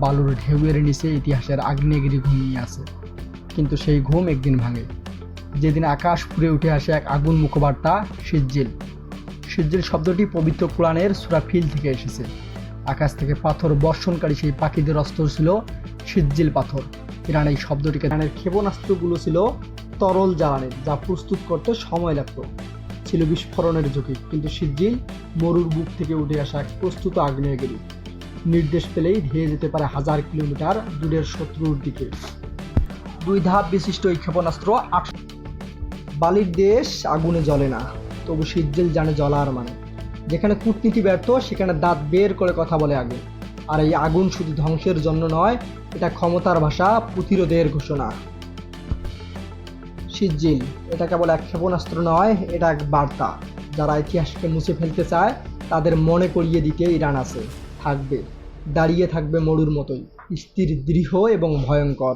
বালুর ঢেউয়ের নিচে ইতিহাসের আগ্নেয়গিরি ঘুমিয়ে আছে। কিন্তু সেই ঘুম একদিন ভাঙে। যেদিন আকাশ ফুরে উঠে আসে এক আগুন মুখবার্তা, সিজ্জিল। সিজ্জিল শব্দটি পবিত্র কোরআনের সুরাফিল থেকে এসেছে। আকাশ থেকে পাথর বর্ষণকারী সেই পাখিদের অস্ত্র ছিল সিজ্জিল পাথর। ইরান এই শব্দটিকে ইরানের ক্ষেপণাস্ত্রগুলো ছিল তরল জ্বালানির যা প্রস্তুত করতে সময় লাগত। ছিল বিস্ফোরণের ঝুঁকি, কিন্তু সিজ্জিল মরুর বুক থেকে উঠে আসা এক প্রস্তুত আগ্নেয়গিরি। নির্দেশ পেলেই ধেয়ে যেতে পারে হাজার কিলোমিটার দূরের শত্রুর দিকে। দুই ধাপ বিশিষ্ট এই ক্ষেপণাস্ত্র বালির দেশ আগুনে জ্বলে না, তবু সিজ্জেল জানে জ্বলার মানে। যেখানে কূটনীতি ব্যর্থ, সেখানে দাঁত বের করে কথা বলে আগুন আর এই আগুন শুধু ধ্বংসের জন্য নয়, এটা ক্ষমতার ভাষা, প্রতিরোধের ঘোষণা। সিজ্জিল এটা কেবল এক ক্ষেপণাস্ত্র নয়, এটা এক বার্তা। যারা ইতিহাসকে মুছে ফেলতে চায়, তাদের মনে করিয়ে দিতে ইরান আছে, থাকবে। দাঁড়িয়ে থাকবে মরুর মতোই। স্থির দৃঢ় এবং ভয়ঙ্কর।